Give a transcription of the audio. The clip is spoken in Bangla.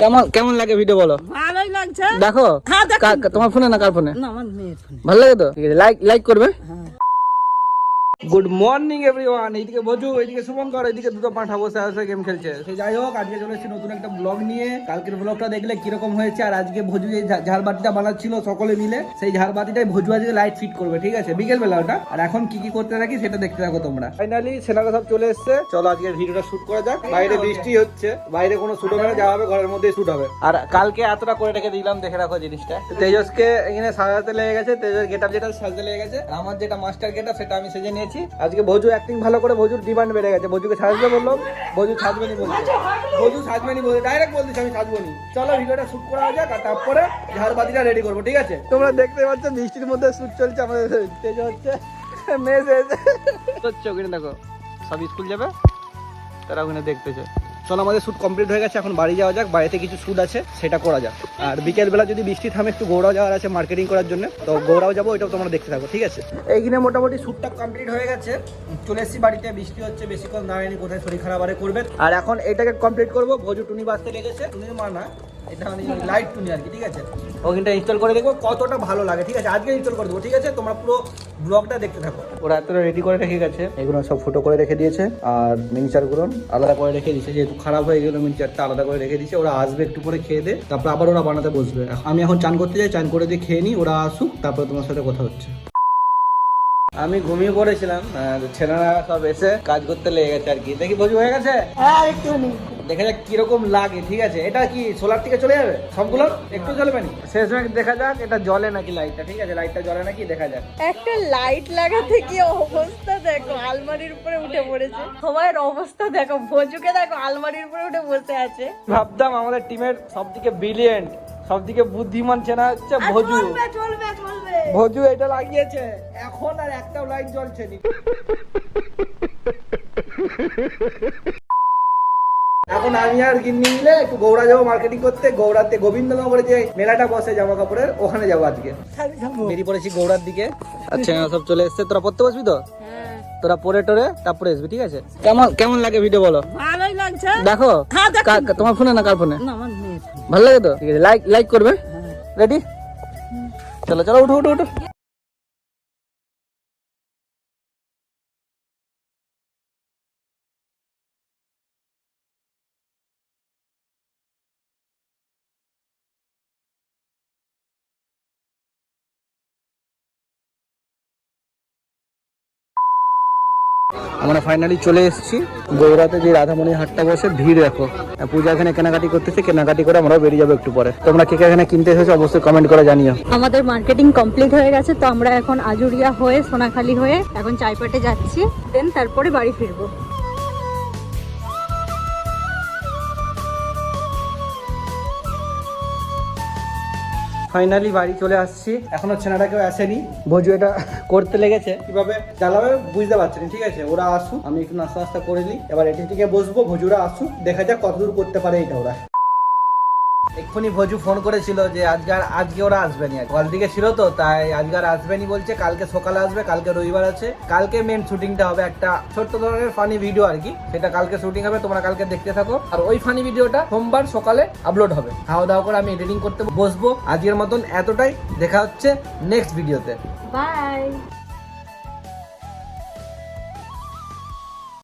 কেমন কেমন লাগে ভিডিও বলো? ভালোই লাগছে। দেখো? হ্যাঁ, তোমার ফোনে না কার ফোনে না আমার মেয়ের ফোনে ভালো লাগে তো? লাইক লাইক করবে? গুড মর্নিং এভরিওয়ান এইদিকে বজু এইদিকে শুভঙ্কর এইদিকে দুটো পাঁঠা বসে আছে গেম খেলছে। সে যাই হোক আজকে চলে এসেছি নতুন একটা ব্লগ নিয়ে। কালকের ব্লগটা দেখলে কীরকম হয়েছে আর আজকে ভজু এই ঝা- ঝাড়বাতিটা বানাচ্ছিল সকলে মিলে। সেই ঝাড়বাতিটাই ভজু আজকে লাইট ফিট করবে ঠিক আছে? বিকেল বেলা ওটা। আর এখন কি কি করতে থাকি সেটা দেখতে থাকো তোমরা। ফাইনালি সেনারা সব চলে এসেছে। চলো আজকে ভিডিওটা শুট করা যাক। বাইরে বৃষ্টি হচ্ছে। বাইরে কোনো শুট হবে না যাওয়া হবে ঘরের মধ্যেই শুট হবে। আর কালকে এতটা করে রেখে দিলাম দেখে রাখো জিনিসটা। তেজসকে এখানে সাজাতে লেগে গেছে। তেজস গেটআপ যেটা সাজাতে লেগে গেছে। আমার যেটা মাস্টার গেটআপ সেটা আমি সেজে নিয়েছি। আজকে ভজু অ্যাক্টিং ভালো করে ভজুর ডিমান্ড বেড়ে গেছে। ভজুকে সাজবে বললাম ভজু সাজবে নি বলছে। ভজু সাজবে নি বলছে। ডাইরেক্ট বলতেছি আমি সাজবো নি। চলো ভিডিওটা শুট করা যাক আর তারপরে ঝাড়বাতিটা রেডি করব ঠিক আছে? তোমরা দেখতে পাচ্ছ মিষ্টির মধ্যে শুট চলছে আমাদের। তেজ হচ্ছে মেসেজ হচ্ছে ওখানে দেখো সব স্কুল যাবে? তারা ওখানে দেখতেছে। চলো আমাদের শ্যুট কমপ্লিট হয়ে গেছে, এখন বাড়ি যাওয়া যাক, বাড়িতে কিছু শ্যুট আছে, সেটা করা যাক। আর বিকেলবেলা যদি বৃষ্টি থামে, একটু গৌড়াও যাওয়ার আছে মার্কেটিং করার জন্য, তো গৌড়াও যাব, ওইটাও তোমরা দেখতে থাকো, ঠিক আছে? এইখানে মোটামুটি শ্যুটটা কমপ্লিট হয়ে গেছে। চলে এসেছি বাড়িতে, বৃষ্টি হচ্ছে, বেশিক্ষণ দাঁড়ায়নি কোথায় শরীর খারাপ আরে করবে। আর এখন এটাকে কমপ্লিট করব, ভোজু টুনি বাঁচতে লেগেছে, টুনির মা না। এটা মানে লাইট টুনি আর কি ঠিক আছে? ওখানটা ইনস্টল করে দেখব কতটা ভালো লাগে ঠিক আছে? আজকে ইনস্টল করে দেবো ঠিক আছে? তোমরা পুরো ব্লগটা দেখতে থাকো। ওরা এতটা রেডি করে রেখে গেছে। এগুলো সব ফটো করে রেখে দিয়েছে আর মিক্সারগুলো আলাদা করে রেখে দিয়েছে। যেহেতু খারাপ হয়ে গেলো মিক্সারটা আলাদা করে রেখে দিয়েছে। ওরা আসবে একটু করে খেয়ে দে তারপর আবার ওরা বানাতে বসবে। আমি এখন চান করতে যাই চান করে দিয়ে খেয়ে নিই ওরা আসুক তারপরে তোমার সাথে কথা হচ্ছে। আমি ঘুমিয়ে পড়েছিলাম ছেলেরা সব এসে কাজ করতে লেগে গেছে আর কি। দেখি বসে হয়ে গেছে? হ্যাঁ একটুখানি। দেখা যাক কীরকম লাগে ঠিক আছে? এটা কি সোলার থেকে চলে যাবে? সবগুলো? একটু জ্বলবে না? শেষ দেখা যাক এটা জ্বলে নাকি লাইটটা ঠিক আছে? লাইটটা জ্বলে নাকি? দেখা যাক। একটা লাইট লাগাতে কি অবস্থা? দেখো আলমারির উপরে উঠে পড়েছে। সবার অবস্থা দেখো ভোজুকে দেখো আলমারির উপরে উঠে বসে আছে। ভাবতাম আমাদের টিমের সবথেকে ব্রিলিয়েন্ট সব থেকে বুদ্ধিমান চেনা হচ্ছে ভজু। চলবে চলবে চলবে। ভজু এটা লাগিয়েছে এখন আর একটাও লাইট জ্বলছে নি। এখন আমি আর গিন্নি মিলে একটু গৌড়া যাব মার্কেটিং করতে। গৌড়াতে গোবিন্দনগরে যে মেলাটা বসে জামা কাপড়ের ওখানে যাব আজকে। বেরিয়ে পড়েছি গৌড়ার দিকে। আচ্ছা সব চলে এসছে। তোরা পড়তে বসবি তো? তোরা পরে টরে তারপরে আসবি ঠিক আছে? কেমন কেমন লাগে ভিডিও বলো? ভালোই লাগছে। দেখো হ্যাঁ, তোমার ফোনে না কার ফোনে ভালো লাগে তো? ঠিক আছে লাইক লাইক করবে? রেডি চলো চলো উঠো উঠো উঠো। আমরা ফাইনালি চলে এসেছি। গৌরাতে যে রাধামণি হাটটা বসে, ভিড় দেখো। পূজা এখানে কেনাকাটি করতেছে, কেনাকাটি করে আমরা বেরিয়ে যাব একটু পরে। তোমরা কে এখানে কিনতে এসেছ অবশ্যই কমেন্ট করে জানিও। আমাদের মার্কেটিং কমপ্লিট হয়ে গেছে, তো আমরা এখন আজুরিয়া হয়ে, সোনাখালি হয়ে এখন চাইপাটে যাচ্ছি। দেন তারপরে বাড়ি ফিরবো। ফাইনালি বাড়ি চলে আসছি। এখনও ছেলেটা কেউ আসেনি। ভোজু এটা করতে লেগেছে। কীভাবে চালাবে বুঝতে পারছি না ঠিক আছে? ওরা আসুক আমি একটু নাস্তা নাস্তা করে নিই। এবার এটি থেকে বসবো ভোজুরা আসুক দেখা যাক কতদূর করতে পারে এটা ওরা। এক্ষুনি ভোজু ফোন করেছিল যে আজকে আর আজকে ওরা আসবে না কল দিকে ছিল তো, তাই আজকে আর আসবেনি বলছে, কালকে সকালে আসবে, কালকে রবিবার আছে। কালকে মেন শুটিংটা হবে একটা ছোট্ট ধরনের ফানি ভিডিও আর কি। সেটা কালকে শুটিং হবে, তোমরা কালকে দেখতে থাকো। আর ওই ফানি ভিডিওটা সোমবার সকালে আপলোড হবে। খাওয়া দাওয়া করে আমি এডিটিং করতে বসবো। আজকের মতন এতটাই। দেখা হচ্ছে নেক্সট ভিডিওতে বাই